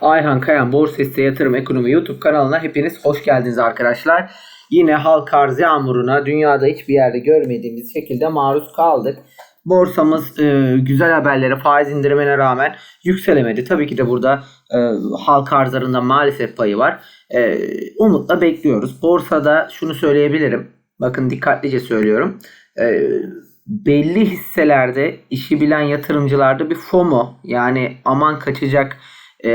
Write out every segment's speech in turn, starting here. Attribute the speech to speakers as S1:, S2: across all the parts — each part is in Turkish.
S1: Ayhan Kayan Borsa Hisse Yatırım Ekonomi YouTube kanalına hepiniz hoş geldiniz arkadaşlar. Yine halk arz yağmuruna dünyada hiçbir yerde görmediğimiz şekilde maruz kaldık. Borsamız e, güzel haberlere faiz indirimine rağmen yükselemedi. Tabii ki de burada e, halk arzlarında maalesef payı var. E, umutla bekliyoruz. Borsada şunu söyleyebilirim. Bakın dikkatlice söylüyorum. E, belli hisselerde işi bilen yatırımcılarda bir FOMO yani aman kaçacak e,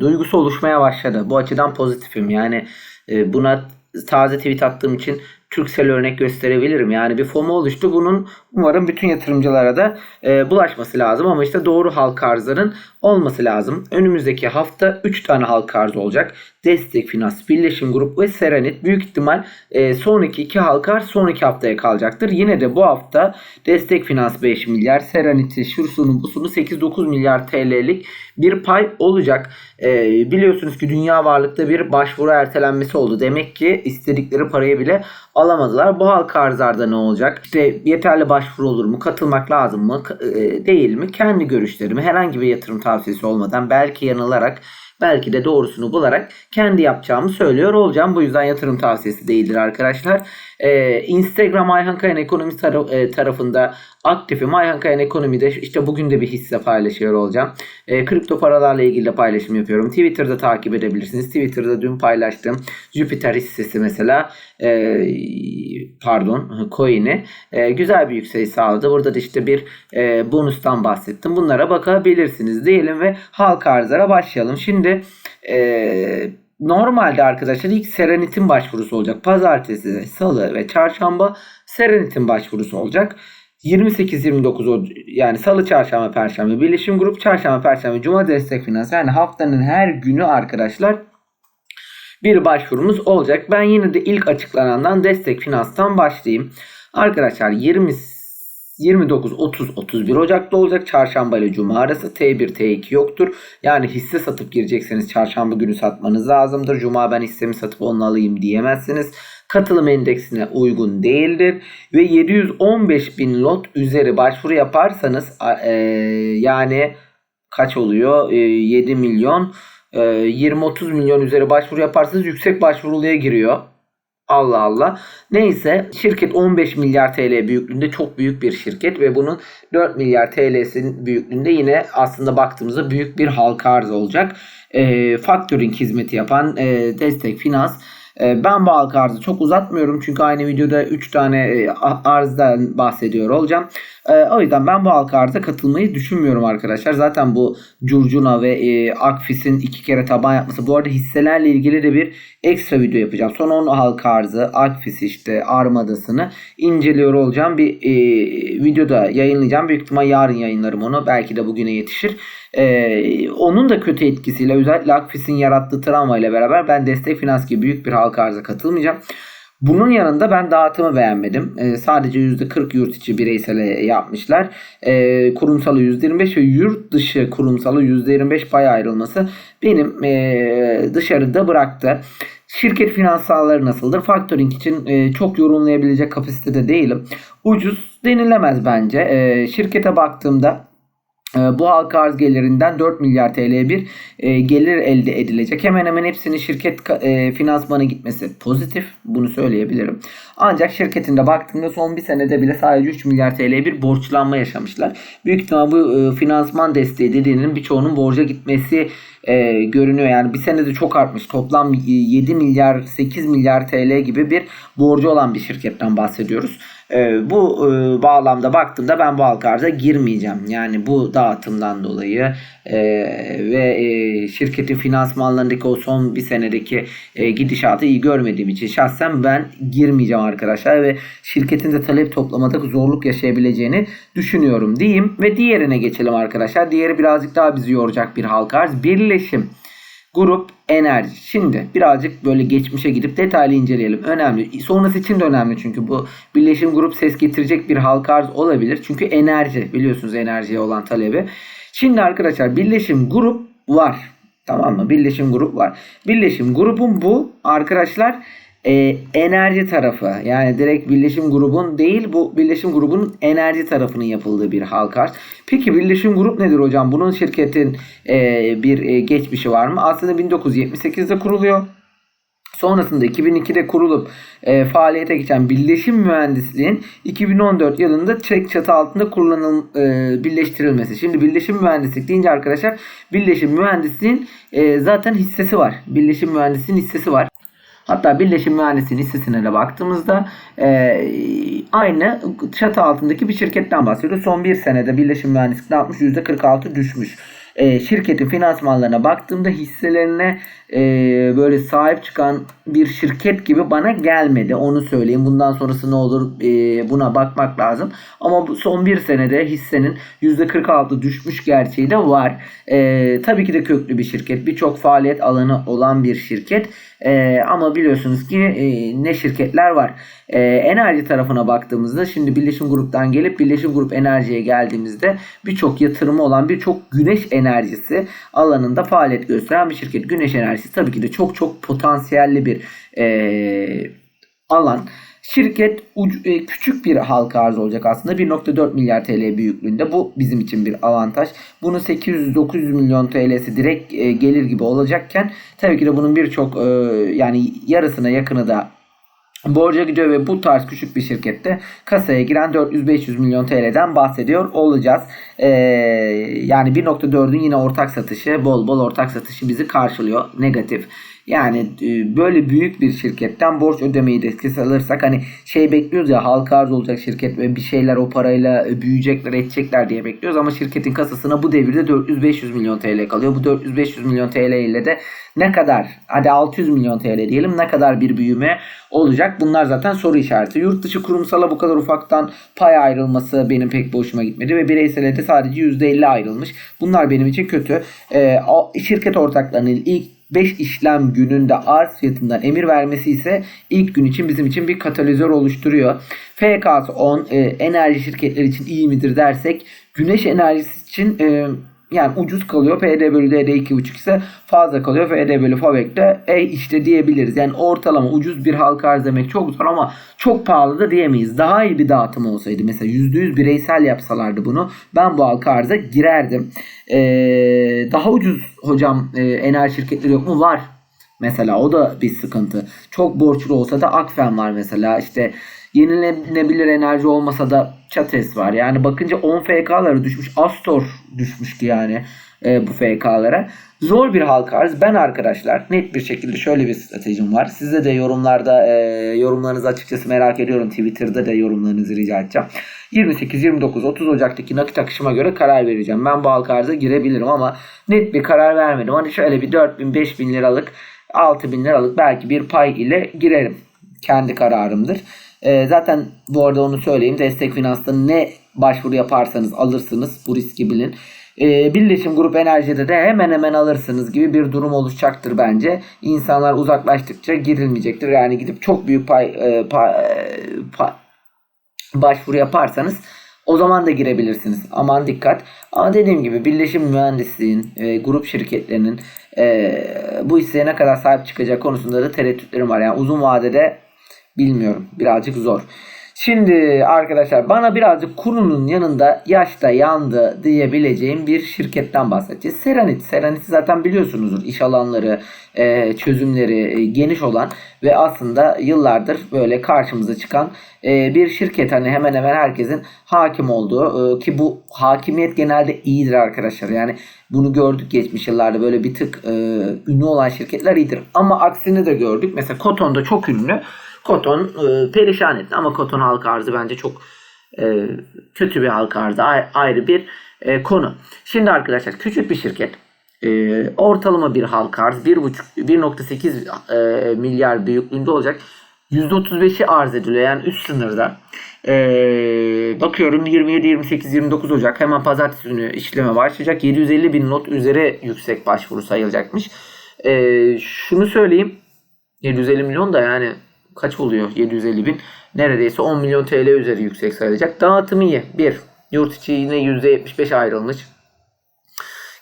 S1: duygusu oluşmaya başladı. Bu açıdan pozitifim. Yani e, buna taze tweet attığım için Türksel örnek gösterebilirim. Yani bir FOMO oluştu. Bunun umarım bütün yatırımcılara da e, bulaşması lazım. Ama işte doğru halka arzların olması lazım. Önümüzdeki hafta 3 tane halka arz olacak. Destek Finans, Birleşim Grup ve Serenit. Büyük ihtimal e, sonraki iki halka arz sonraki haftaya kalacaktır. Yine de bu hafta Destek Finans 5 milyar, Serenit'i, şursunu, busunu 8-9 milyar TL'lik bir pay olacak. E, biliyorsunuz ki dünya varlıkta bir başvuru ertelenmesi oldu. Demek ki istedikleri parayı bile alamadılar. Bu halka arzlarda ne olacak? İşte yeterli başvuru olur mu? Katılmak lazım mı? E, değil mi? Kendi görüşlerimi herhangi bir yatırım tavsiyesi olmadan belki yanılarak belki de doğrusunu bularak kendi yapacağımı söylüyor olacağım. Bu yüzden yatırım tavsiyesi değildir arkadaşlar. Ee, Instagram Ayhan Kayan Ekonomi tar- e, tarafında aktifim. Ayhan Kayan Ekonomi'de işte bugün de bir hisse paylaşıyor olacağım. Ee, kripto paralarla ilgili de paylaşım yapıyorum. Twitter'da takip edebilirsiniz. Twitter'da dün paylaştığım Jupiter hissesi mesela e, pardon coin'i e, güzel bir yükseliş sağladı. Burada da işte bir e, bonustan bahsettim. Bunlara bakabilirsiniz diyelim ve halka arzlara başlayalım. Şimdi e, normalde arkadaşlar ilk Serenit'in başvurusu olacak. Pazartesi, salı ve çarşamba Serenit'in başvurusu olacak. 28-29 yani salı, çarşamba, perşembe birleşim grup, çarşamba, perşembe, cuma destek finans. Yani haftanın her günü arkadaşlar bir başvurumuz olacak. Ben yine de ilk açıklanandan destek finanstan başlayayım. Arkadaşlar 20 29, 30, 31 Ocak'ta olacak. Çarşamba ile Cuma arası T1, T2 yoktur. Yani hisse satıp girecekseniz çarşamba günü satmanız lazımdır. Cuma ben hissemi satıp onu alayım diyemezsiniz. Katılım endeksine uygun değildir. Ve 715 bin lot üzeri başvuru yaparsanız e, yani kaç oluyor? E, 7 milyon 20-30 milyon üzeri başvuru yaparsanız yüksek başvuruluya giriyor. Allah Allah. Neyse şirket 15 milyar TL büyüklüğünde çok büyük bir şirket ve bunun 4 milyar TL'sinin büyüklüğünde yine aslında baktığımızda büyük bir halka arz olacak. E, factoring hizmeti yapan e, destek finans ben bu halka arzı çok uzatmıyorum çünkü aynı videoda 3 tane e, arzdan bahsediyor olacağım. E, o yüzden ben bu halka arza katılmayı düşünmüyorum arkadaşlar. Zaten bu Curcuna ve Akfis'in iki kere taban yapması. Bu arada hisselerle ilgili de bir ekstra video yapacağım. Son 10 halka arzı, Akfis işte Armada'sını inceliyor olacağım. Bir videoda yayınlayacağım. Büyük ihtimal yarın yayınlarım onu. Belki de bugüne yetişir. Ee, onun da kötü etkisiyle özellikle Akfis'in yarattığı travma ile beraber ben destek finans gibi büyük bir halka arza katılmayacağım. Bunun yanında ben dağıtımı beğenmedim. Ee, sadece %40 yurt içi bireysel yapmışlar. Ee, kurumsalı %25 ve yurt dışı kurumsalı %25 pay ayrılması benim e, dışarıda bıraktı. Şirket finansalları nasıldır? Factoring için e, çok yorumlayabilecek kapasitede değilim. Ucuz denilemez bence. E, şirkete baktığımda bu halka arz gelirinden 4 milyar TL bir e, gelir elde edilecek. Hemen hemen hepsinin şirket e, finansmana gitmesi pozitif. Bunu söyleyebilirim. Ancak şirketinde baktığımda son bir senede bile sadece 3 milyar TL bir borçlanma yaşamışlar. Büyük ihtimal bu e, finansman desteği dediğinin birçoğunun borca gitmesi e, görünüyor. Yani bir senede çok artmış. Toplam 7 milyar 8 milyar TL gibi bir borcu olan bir şirketten bahsediyoruz. E, bu e, bağlamda baktığımda ben bu halka girmeyeceğim. Yani bu dağıtımdan dolayı e, ve e, şirketin finansmanlarındaki o son bir senedeki e, gidişatı iyi görmediğim için şahsen ben girmeyeceğim arkadaşlar ve şirketin de talep toplamada zorluk yaşayabileceğini düşünüyorum diyeyim ve diğerine geçelim arkadaşlar. Diğeri birazcık daha bizi yoracak bir halka arz. Birleşim grup enerji. Şimdi birazcık böyle geçmişe gidip detaylı inceleyelim. Önemli. Sonrası için de önemli çünkü bu birleşim grup ses getirecek bir halka arz olabilir. Çünkü enerji biliyorsunuz enerjiye olan talebi. Şimdi arkadaşlar birleşim grup var. Tamam mı? Birleşim grup var. Birleşim grubun bu arkadaşlar e, enerji tarafı yani direkt birleşim grubun değil bu birleşim grubunun enerji tarafının yapıldığı bir halka arz. Peki birleşim grup nedir hocam? Bunun şirketin e, bir e, geçmişi var mı? Aslında 1978'de kuruluyor. Sonrasında 2002'de kurulup e, faaliyete geçen Birleşim Mühendisliğin 2014 yılında tek çatı altında kullanıl e, birleştirilmesi. Şimdi Birleşim Mühendislik deyince arkadaşlar Birleşim Mühendisliğin e, zaten hissesi var. Birleşim Mühendisliğin hissesi var. Hatta Birleşim Mühendisliğin hissesine de baktığımızda e, aynı çatı altındaki bir şirketten bahsediyoruz. Son bir senede Birleşim Mühendislik ne yapmış? %46 düşmüş. E, şirketin finansmanlarına baktığımda hisselerine e, böyle sahip çıkan bir şirket gibi bana gelmedi. Onu söyleyeyim. Bundan sonrası ne olur e, buna bakmak lazım. Ama bu son bir senede hissenin %46 düşmüş gerçeği de var. E, tabii ki de köklü bir şirket. Birçok faaliyet alanı olan bir şirket. E, ama biliyorsunuz ki e, ne şirketler var. E, enerji tarafına baktığımızda şimdi Birleşim Grup'tan gelip Birleşim Grup Enerji'ye geldiğimizde birçok yatırımı olan birçok güneş enerjisi alanında faaliyet gösteren bir şirket. Güneş enerjisi tabii ki de çok çok potansiyelli bir e, alan. Şirket e, küçük bir halka arz olacak aslında. 1.4 milyar TL büyüklüğünde. Bu bizim için bir avantaj. Bunu 800-900 milyon TL'si direkt e, gelir gibi olacakken tabii ki de bunun birçok e, yani yarısına yakını da borca gidiyor ve bu tarz küçük bir şirkette kasaya giren 400-500 milyon TL'den bahsediyor olacağız. Ee, yani 1.4'ün yine ortak satışı bol bol ortak satışı bizi karşılıyor negatif. Yani e, böyle büyük bir şirketten borç ödemeyi de kısa alırsak hani şey bekliyoruz ya halka arz olacak şirket ve bir şeyler o parayla e, büyüyecekler edecekler diye bekliyoruz ama şirketin kasasına bu devirde 400-500 milyon TL kalıyor. Bu 400-500 milyon TL ile de ne kadar hadi 600 milyon TL diyelim ne kadar bir büyüme olacak bunlar zaten soru işareti. Yurt dışı kurumsala bu kadar ufaktan pay ayrılması benim pek hoşuma gitmedi ve bireysele de sadece %50 ayrılmış. Bunlar benim için kötü. Ee, şirket ortaklarının ilk 5 işlem gününde arz fiyatından emir vermesi ise ilk gün için bizim için bir katalizör oluşturuyor. FK'sı 10 e, enerji şirketleri için iyi midir dersek güneş enerjisi için e, yani ucuz kalıyor. PD bölü DD 2.5 ise fazla kalıyor. FD bölü FAVEK de e işte diyebiliriz. Yani ortalama ucuz bir halka arz demek çok zor ama çok pahalı da diyemeyiz. Daha iyi bir dağıtım olsaydı mesela %100 bireysel yapsalardı bunu ben bu halka arza girerdim. Ee, daha ucuz hocam e, enerji şirketleri yok mu? Var. Mesela o da bir sıkıntı. Çok borçlu olsa da Akfen var mesela. İşte yenilenebilir enerji olmasa da Çates var. Yani bakınca 10 FK'ları düşmüş. Astor düşmüştü yani e, bu FK'lara. Zor bir halka arz. Ben arkadaşlar net bir şekilde şöyle bir stratejim var. Size de yorumlarda e, yorumlarınızı açıkçası merak ediyorum. Twitter'da da yorumlarınızı rica edeceğim. 28, 29, 30 Ocak'taki nakit akışıma göre karar vereceğim. Ben bu halka arza girebilirim ama net bir karar vermedim. Hani şöyle bir 4000, 5000 liralık 6000 liralık belki bir pay ile girerim. Kendi kararımdır. E, zaten bu arada onu söyleyeyim. Destek Finans'ta ne başvuru yaparsanız alırsınız. Bu riski bilin. E, Birleşim Grup Enerji'de de hemen hemen alırsınız gibi bir durum oluşacaktır bence. İnsanlar uzaklaştıkça girilmeyecektir. Yani gidip çok büyük pay, e, pay, pay başvuru yaparsanız o zaman da girebilirsiniz. Aman dikkat. Ama dediğim gibi birleşim mühendisliğin, e, grup şirketlerinin e, bu hisseye ne kadar sahip çıkacak konusunda da tereddütlerim var. Yani uzun vadede bilmiyorum. Birazcık zor. Şimdi arkadaşlar bana birazcık kurunun yanında yaşta yandı diyebileceğim bir şirketten bahsedeceğiz. Seranit. Seranit'i zaten biliyorsunuzdur. İş alanları, e, çözümleri e, geniş olan ve aslında yıllardır böyle karşımıza çıkan e, bir şirket. Hani hemen hemen herkesin hakim olduğu ki bu hakimiyet genelde iyidir arkadaşlar. Yani bunu gördük geçmiş yıllarda böyle bir tık ünlü olan şirketler iyidir. Ama aksini de gördük. Mesela Koton'da çok ünlü. Koton e, perişan etti ama Koton halka arzı bence çok e, kötü bir halka arzı ayrı bir e, konu. Şimdi arkadaşlar küçük bir şirket e, ortalama bir halka arz 1.8 e, milyar büyüklüğünde olacak. %35'i arz ediliyor yani üst sınırda. Ee, bakıyorum 27, 28, 29 Ocak hemen pazartesi günü işleme başlayacak. 750 bin not üzeri yüksek başvuru sayılacakmış. Ee, şunu söyleyeyim. 750 milyon da yani kaç oluyor 750 bin? Neredeyse 10 milyon TL üzeri yüksek sayılacak. Dağıtımı iyi. Bir. Yurt içi yine %75 ayrılmış.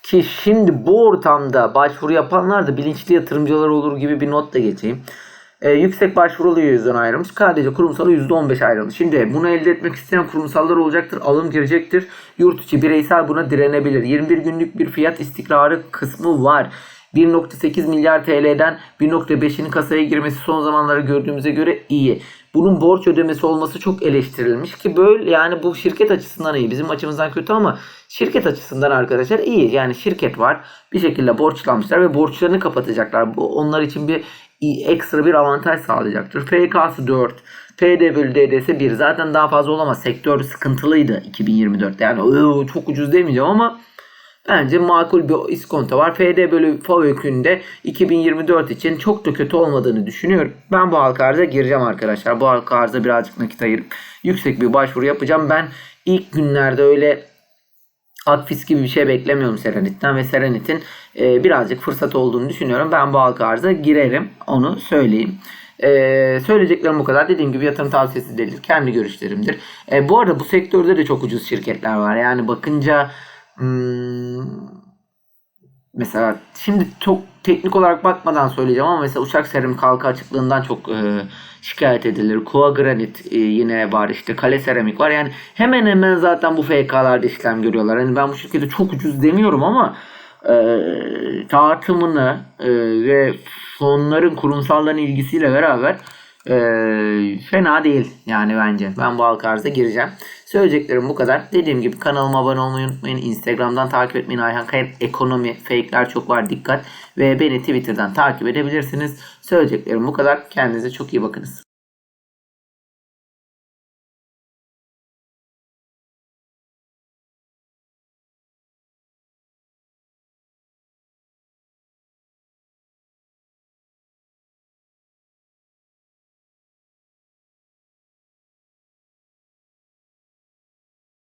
S1: Ki şimdi bu ortamda başvuru yapanlar da bilinçli yatırımcılar olur gibi bir not da geçeyim. E, yüksek başvurulu yüzden ayrılmış. KDC kurumsalı %15 ayrılmış. Şimdi bunu elde etmek isteyen kurumsallar olacaktır. Alım girecektir. Yurt içi bireysel buna direnebilir. 21 günlük bir fiyat istikrarı kısmı var. 1.8 milyar TL'den 1.5'in kasaya girmesi son zamanlarda gördüğümüze göre iyi. Bunun borç ödemesi olması çok eleştirilmiş ki böyle yani bu şirket açısından iyi. Bizim açımızdan kötü ama şirket açısından arkadaşlar iyi. Yani şirket var. Bir şekilde borçlanmışlar ve borçlarını kapatacaklar. Bu onlar için bir ekstra bir avantaj sağlayacaktır. FK'sı 4. PD bölü DD'si 1. Zaten daha fazla olamaz. Sektör sıkıntılıydı 2024'te. Yani "Oo, çok ucuz demeyeceğim ama Bence makul bir iskonto var. FD bölü FAVÖK'ünde 2024 için çok da kötü olmadığını düşünüyorum. Ben bu halka arıza gireceğim arkadaşlar. Bu halka arıza birazcık nakit ayırıp yüksek bir başvuru yapacağım. Ben ilk günlerde öyle Akfis gibi bir şey beklemiyorum Serenit'ten ve Serenit'in e, birazcık fırsat olduğunu düşünüyorum. Ben bu halka arıza girerim. Onu söyleyeyim. Ee, söyleyeceklerim bu kadar. Dediğim gibi yatırım tavsiyesi değildir. Kendi görüşlerimdir. Ee, bu arada bu sektörde de çok ucuz şirketler var. Yani bakınca Hmm, mesela şimdi çok teknik olarak bakmadan söyleyeceğim ama mesela uçak seramik halka açıklığından çok e, şikayet edilir. Kua granit e, yine var işte kale seramik var. Yani hemen hemen zaten bu FK'larda işlem görüyorlar. Hani ben bu şirketi çok ucuz demiyorum ama e, dağıtımını e, ve fonların kurumsalların ilgisiyle beraber e, fena değil yani bence. Ben bu halka gireceğim. Söyleyeceklerim bu kadar. Dediğim gibi kanalıma abone olmayı unutmayın. Instagram'dan takip etmeyin. Ayhan Kayıp ekonomi fake'ler çok var dikkat. Ve beni Twitter'dan takip edebilirsiniz. Söyleyeceklerim bu kadar. Kendinize çok iyi bakınız.